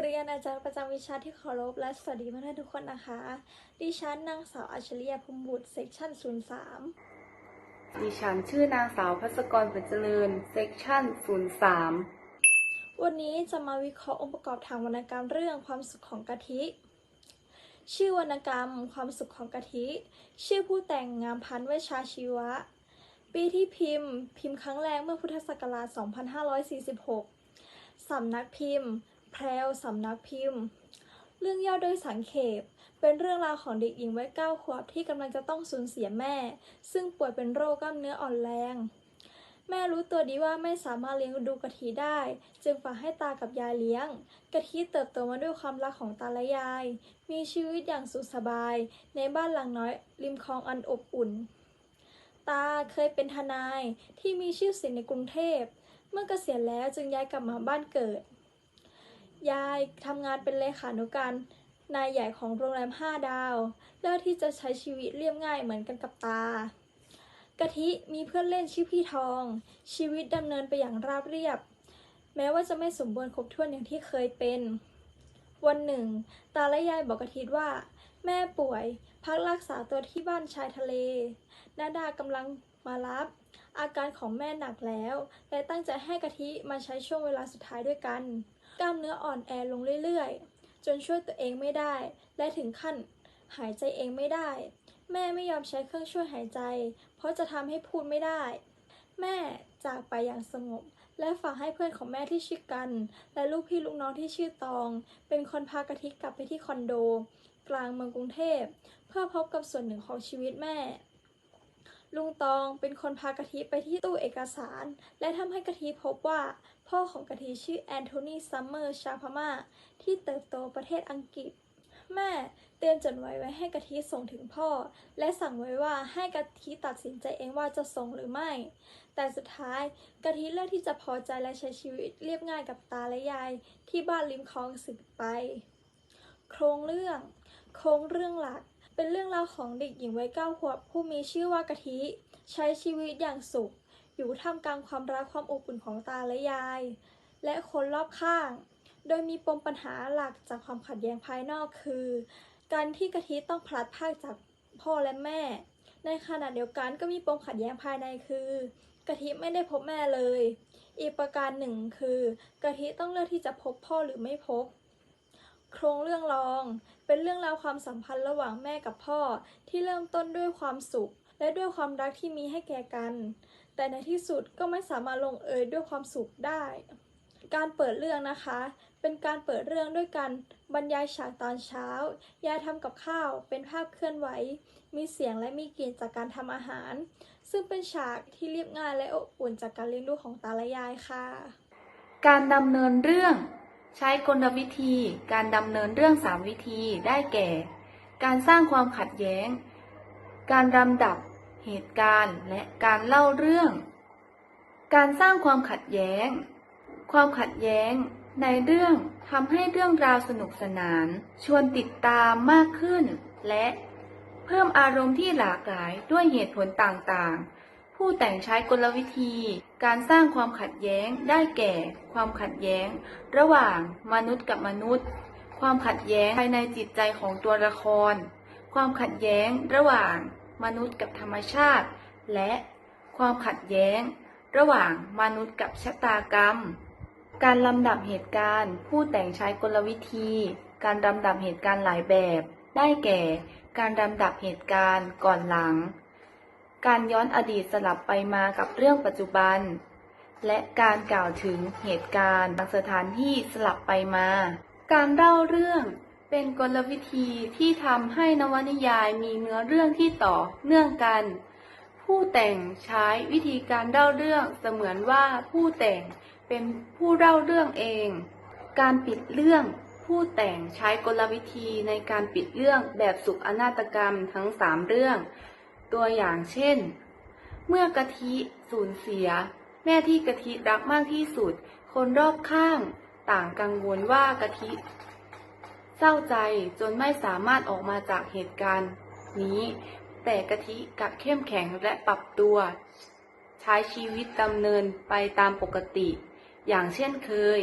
เรียนอาจารย์ประจำวิชาที่เคารพและสวัสดีเพื่อนๆทุกคนนะคะ ดิฉันนางสาวอัจฉริยะพรหมบุตรเซกชัน03 ดิฉันชื่อนางสาวพัสกรผลเจริญเซกชั่น03 วันนี้จะมาวิเคราะห์องค์ประกอบทางวรรณกรรมเรื่องความสุขของกะทิ ชื่อวรรณกรรมความสุขของกะทิ ชื่อผู้แต่งงามพันธ์เวชชาชีวะ ปีที่พิมพ์ พิมพ์ครั้งแรกเมื่อพุทธศักราช 2546 สำนักพิมพ์ แพรวสำนักพิมพ์ เรื่องย่อโดยสังเขปเป็นเรื่องราวของเด็กหญิงวัยเก้าขวบที่กำลังจะต้องสูญเสียแม่ ซึ่งป่วยเป็นโรคกล้ามเนื้ออ่อนแรง แม่รู้ตัวดีว่าไม่สามารถเลี้ยงดูกะทิได้ จึงฝากให้ตากับยายเลี้ยง กะทิเติบโตมาด้วยความรักของตาและยาย มีชีวิตอย่างสุขสบาย ในบ้านหลังน้อย ริมคลองอันอบอุ่น ตาเคยเป็นทนายที่มีชื่อเสียงในกรุงเทพ เมื่อเกษียณแล้วจึงย้ายกลับมาบ้านเกิด ยายทำงานเป็นเลขานุการนายใหญ่ของโรงแรม 5 ดาว เลือกที่จะใช้ชีวิตเรียบง่ายเหมือนกันกับตากะทิมีเพื่อนเล่นชื่อพี่ทอง ชีวิตดำเนินไปอย่างราบเรียบ แม้ว่าจะไม่สมบูรณ์ครบถ้วนอย่างที่เคยเป็น วันหนึ่ง ตาและยายบอกกะทิว่า แม่ป่วย พักรักษาตัวที่บ้านชายทะเล นาดากำลังมารับ อาการของแม่หนักแล้ว และตั้งใจให้กะทิมาใช้ช่วงเวลาสุดท้ายด้วยกัน กล้ามเนื้ออ่อนแอลงเรื่อยๆ จนช่วยตัวเองไม่ได้ และถึงขั้นหายใจเองไม่ได้ แม่ไม่ยอมใช้เครื่องช่วยหายใจ เพราะจะทำให้พูดไม่ได้ แม่จากไปอย่างสงบ และฝากให้เพื่อนของแม่ที่ชื่อกัน และลูกพี่ลูกน้องที่ชื่อตอง เป็นคนพากะทิกลับไปที่คอนโด กลางเมืองกรุงเทพ เพื่อพบกับส่วนหนึ่งของชีวิตแม่ ลุงตองเป็นคนพากะทิไปที่ตู้เอกสาร และทำให้กะทิพบว่า พ่อของกะทิชื่อแอนโทนีซัมเมอร์ชาวพม่า ที่เติบโตประเทศอังกฤษ แม่เตรียมจดหมายไว้ให้กะทิส่งถึงพ่อ และสั่งไว้ว่าให้กะทิตัดสินใจเองว่าจะส่งหรือไม่ แต่สุดท้ายกะทิเลือกที่จะพอใจและใช้ชีวิตเรียบง่ายกับตาและยาย ที่บ้านริมคลองสึกไป โครงเรื่อง โครงเรื่องหลัก เป็นเรื่องราวของเด็กหญิงวัยเก้าขวบผู้มีชื่อว่ากะทิ ใช้ชีวิตอย่างสุข อยู่ท่ามกลางความรักความอบอุ่นของตาและยาย และคนรอบข้าง โดยมีปมปัญหาหลักจากความขัดแย้งภายนอกคือ การที่กะทิต้องพลัดพรากจากพ่อและแม่ ในขณะเดียวกันก็มีปมขัดแย้งภายในคือกะทิไม่ได้พบแม่เลย อีกประการหนึ่งคือกะทิต้องเลือกที่จะพบพ่อหรือไม่พบ โครงเรื่องรอง เป็นเรื่องราวความสัมพันธ์ระหว่างแม่กับพ่อที่เริ่มต้นด้วยความสุข และด้วยความรักที่มีให้แก่กัน แต่ในที่สุดก็ไม่สามารถลงเอยด้วยความสุขได้ การเปิดเรื่องนะคะ เป็นการเปิดเรื่องด้วยการบรรยายฉากตอนเช้า ยายทำกับข้าว เป็นภาพเคลื่อนไหว มีเสียงและมีกลิ่นจากการทำอาหาร ซึ่งเป็นฉากที่เรียบง่ายและอบอุ่นจากการเลี้ยงดูของตาและยายค่ะ การดำเนินเรื่อง ใช้กลวิธีการดำเนินเรื่อง3วิธีได้แก่ การสร้างความขัดแย้ง การลำดับเหตุการณ์และการเล่าเรื่อง การสร้างความขัดแย้ง ความขัดแย้งในเรื่องทำให้เรื่องราวสนุกสนาน ชวนติดตามมากขึ้น และเพิ่มอารมณ์ที่หลากหลายด้วยเหตุผลต่างๆ ผู้แต่งใช้กลวิธี การสร้างความขัดแย้งได้แก่ ความขัดแย้ง ระหว่างมนุษย์กับมนุษย์ ความขัดแย้งภายในจิตใจของตัวละคร ความขัดแย้งระหว่างมนุษย์กับธรรมชาติ และความขัดแย้ง ระหว่างมนุษย์กับชะตากรรม การลำดับเหตุการณ์ ผู้แต่งใช้กลวิธี การลำดับเหตุการณ์หลายแบบ ได้แก่ การลำดับเหตุการณ์ก่อนหลัง การย้อนอดีตสลับไปมากับเรื่องปัจจุบัน และการกล่าวถึงเหตุการณ์บางสถานที่สลับไปมา การเล่าเรื่องเป็นกลวิธีที่ทำให้นวนิยายมีเนื้อเรื่องที่ต่อเนื่องกัน ผู้แต่งใช้วิธีการเล่าเรื่องเสมือนว่าผู้แต่งเป็นผู้เล่าเรื่องเอง การปิดเรื่องผู้แต่งใช้กลวิธีในการปิดเรื่องแบบสุขอนาตกรรมทั้งสามเรื่อง ตัวอย่างเช่น เมื่อกะทิสูญเสีย แม่ที่กะทิรักมากที่สุด คนรอบข้างต่างกังวลว่ากะทิเศร้าใจจนไม่สามารถออกมาจากเหตุการณ์ นี้ แต่กะทิกับเข้มแข็งและปรับตัว ใช้ชีวิตดำเนินไปตามปกติ อย่างเช่นเคย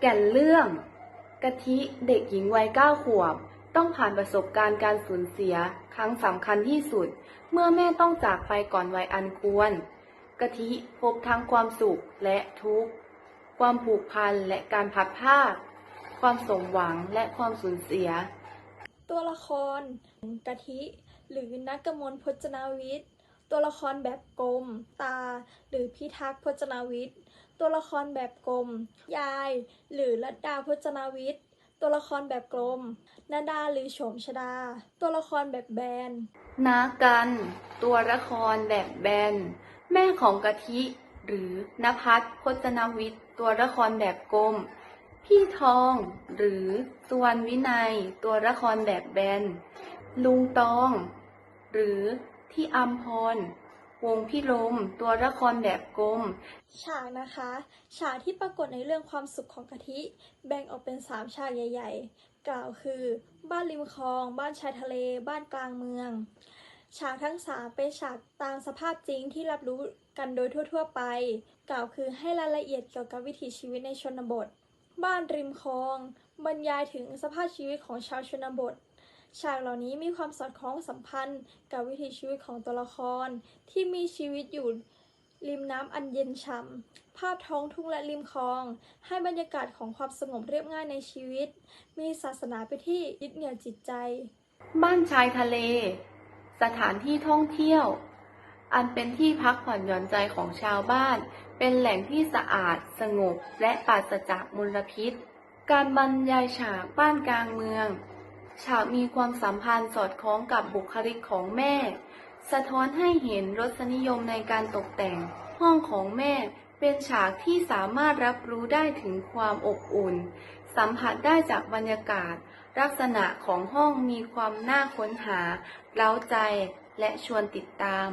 แก่นเรื่อง กะทิเด็กหญิงวัยเก้าขวบ ต้องผ่านประสบการณ์การสูญเสีย ครั้งสำคัญที่สุด เมื่อแม่ต้องจากไปก่อนวัยอันควรกะทิพบทั้งความสุขและทุกข์ ความผูกพันและการพัดพรากความสมหวังและความสูญเสีย ตัวละครกะทิหรือนักกมลพจนาวิทย์ ตัวละครแบบกลม ตา หรือพิทักษ์พจนาวิทย์ ตัวละครแบบกลม ยาย หรือรัตดาพจนาวิทย์ ตัวละครแบบกลม นาดาหรือโฉมชดา ตัวละครแบบแบน นากัน ตัวละครแบบแบน แม่ของกะทิ หรือนภัสพจนวิทย์ ตัวละครแบบกลม พี่ทอง หรือสุวรรณวินัย ตัวละครแบบแบน ลุงตอง หรือที่อัมพร วงพี่ลม ตัวละครแบบกลม ฉากนะคะ ฉากที่ปรากฏในเรื่องความสุขของกะทิ แบ่งออกเป็น 3 ฉากใหญ่ ๆ กล่าวคือ บ้านริมคลอง บ้านชายทะเล บ้านกลางเมือง ฉากทั้ง 3 เป็นฉากตามสภาพจริงที่รับรู้กันโดยทั่ว ๆ ไป กล่าวคือให้รายละเอียดเกี่ยวกับวิถีชีวิตในชนบท บ้านริมคลอง บรรยายถึงสภาพชีวิตของชาวชนบท ฉากเหล่านี้มีความสอดคล้องสัมพันธ์กับวิถีชีวิตของตัวละคร ที่มีชีวิตอยู่ริมน้ำอันเย็นฉ่ำ ภาพท้องทุ่งและริมคลอง ให้บรรยากาศของความสงบเรียบง่ายในชีวิต มีศาสนาเป็นที่ยึดเหนี่ยวจิตใจ บ้านชายทะเล สถานที่ท่องเที่ยว อันเป็นที่พักผ่อนหย่อนใจของชาวบ้าน เป็นแหล่งที่สะอาด สงบ และปราศจากมลพิษ การบรรยายฉากบ้านกลางเมือง ฉากมีความสัมพันธ์สอดคล้องกับบุคลิกของแม่ สะท้อนให้เห็นรสนิยมในการตกแต่ง ห้องของแม่เป็นฉากที่สามารถรับรู้ได้ถึงความอบอุ่น สัมผัสได้จากบรรยากาศ ลักษณะของห้องมีความน่าค้นหา เร้าใจและชวนติดตาม